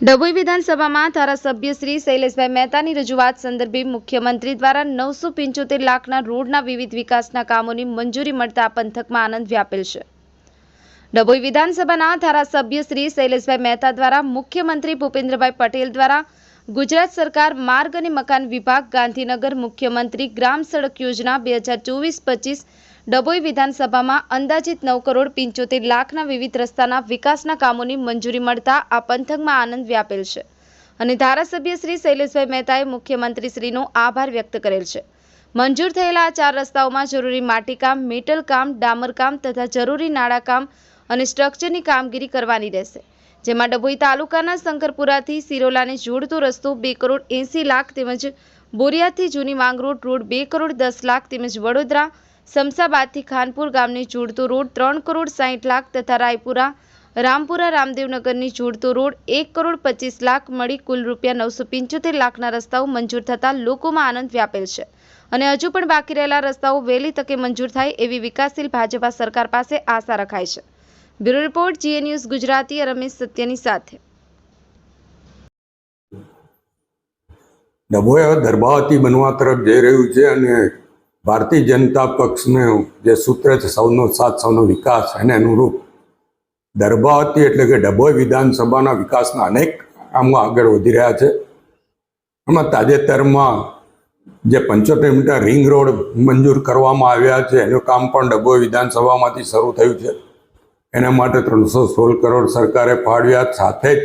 ડભોઈ વિધાનસભામાં ધારાસભ્ય શ્રી શૈલેષભાઈ મહેતાની રજૂઆત સંદર્ભે મુખ્યમંત્રી દ્વારા નવસો પંચોતેર લાખના રોડના વિવિધ વિકાસના કામોની મંજૂરી મળતા પંથકમાં આનંદ વ્યાપેલ છે. ડભોઈ વિધાનસભાના ધારાસભ્ય શ્રી શૈલેષભાઈ મહેતા દ્વારા મુખ્યમંત્રી ભૂપેન્દ્રભાઈ પટેલ દ્વારા ગુજરાત સરકાર માર્ગ અને મકાન વિભાગ, ગાંધીનગર મુખ્યમંત્રી ગ્રામ સડક યોજના બે હજાર ચોવીસ પચીસ ડભોઈ વિધાનસભામાં અંદાજિત નવ કરોડ પંચોતેર લાખના વિવિધ રસ્તાના વિકાસના કામોની મંજૂરી મળતા આ પંથકમાં આનંદ વ્યાપેલ છે. અને ધારાસભ્ય શ્રી શૈલેષભાઈ મહેતાએ મુખ્યમંત્રી શ્રીનો આભાર વ્યક્ત કરેલ છે. મંજૂર થયેલા આ ચાર રસ્તાઓમાં જરૂરી માટીકામ મેટલ કામ ડામરકામ તથા જરૂરી નાળાકામ અને સ્ટ્રક્ચરની કામગીરી કરવાની રહેશે. જેમાં ડભોઈ તાલુકાના શંકરપુરાથી સિરોલાને જોડતો રસ્તો બે કરોડ એંસી લાખ તેમજ બોરિયાથી જૂની વાંગરોડ રોડ બે કરોડ દસ લાખ તેમજ વડોદરા સમસાબાદથી ખાનપુર ગામને જોડતો રોડ ત્રણ કરોડ સાહીઠ લાખ તથા રાયપુરા, રામપુરા, રામદેવનગરની જોડતો રોડ એક કરોડ પચીસ લાખ મળી કુલ રૂપિયા નવસો પંચોતેર લાખના રસ્તાઓ મંજૂર થતાં લોકોમાં આનંદ વ્યાપેલ છે. અને હજુ પણ બાકી રહેલા રસ્તાઓ વહેલી તકે મંજૂર થાય એવી વિકાસશીલ ભાજપા સરકાર પાસે આશા રખાય છે. બ્યુરો રિપોર્ટ, જીએ ન્યૂઝ ગુજરાતી રમેશ સત્યની સાથે. ડભોઈ ગર્ભાવતી બનવા તરફ જઈ રહ્યું છે અને ભારતીય જનતા પક્ષને જે સૂત્ર છે, સૌનો સાથ, સૌનો વિકાસ એને અનુરૂપ દરબાવતી એટલે કે ડભોઈ વિધાનસભાના વિકાસના અનેક કામો આગળ વધી રહ્યા છે. એમાં તાજેતરમાં જે પંચોતેર મીટર રિંગ રોડ મંજૂર કરવામાં આવ્યા છે, એનું કામ પણ ડભોઈ વિધાનસભામાંથી શરૂ થયું છે. એના માટે ત્રણસો સોળ કરોડ સરકારે ફાળવ્યા સાથે જ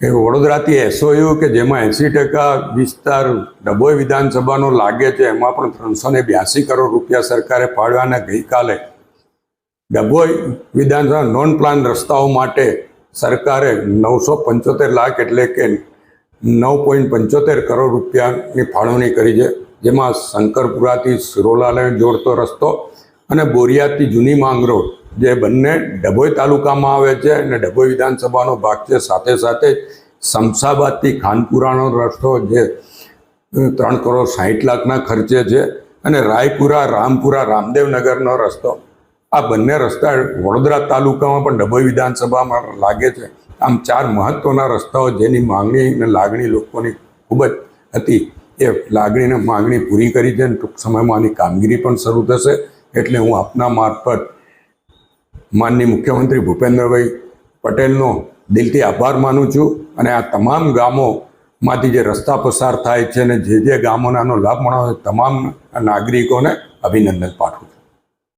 એ વડોદરાથી એસઓયુ કે જેમાં એંસી ટકા વિસ્તાર ડભોઈ વિધાનસભાનો લાગે છે, એમાં પણ ત્રણસો ને બ્યાસી કરોડ રૂપિયા સરકારે ફાળવ્યાને ગઈકાલે ડભોઈ વિધાનસભા નોન પ્લાન રસ્તાઓ માટે સરકારે નવસો પંચોતેર લાખ એટલે કે નવ પોઈન્ટ પંચોતેર કરોડ રૂપિયાની ફાળવણી કરી છે, જેમાં શંકરપુરાથી સિરોલાને જોડતો રસ્તો અને બોરિયાથી જૂની માંગ રોડ જે બંને ડભોઈ તાલુકામાં આવે છે અને ડભોઈ વિધાનસભાનો ભાગ છે. સાથે સાથે શમશાબાદથી ખાનપુરાનો રસ્તો જે ત્રણ કરોડ સાહીઠ લાખના ખર્ચે છે અને રાયપુરા, રામપુરા, રામદેવનગરનો રસ્તો. આ બંને રસ્તા વડોદરા તાલુકામાં પણ ડભોઈ વિધાનસભામાં લાગે છે. આમ ચાર મહત્વના રસ્તાઓ જેની માંગણી અને લાગણી લોકોની ખૂબ જ હતી. એ લાગણીને માંગણી પૂરી કરી છે અને ટૂંક સમયમાં આની કામગીરી પણ શરૂ થશે. એટલે હું આપના મારફત માનની મુખ્યમંત્રી ભૂપેન્દ્રભાઈ પટેલનો દિલથી આભાર માનું છું અને આ તમામ ગામોમાંથી જે રસ્તા પસાર થાય છે અને જે જે ગામોનાનો લાભ મળે તમામ નાગરિકોને અભિનંદન પાઠવું છું.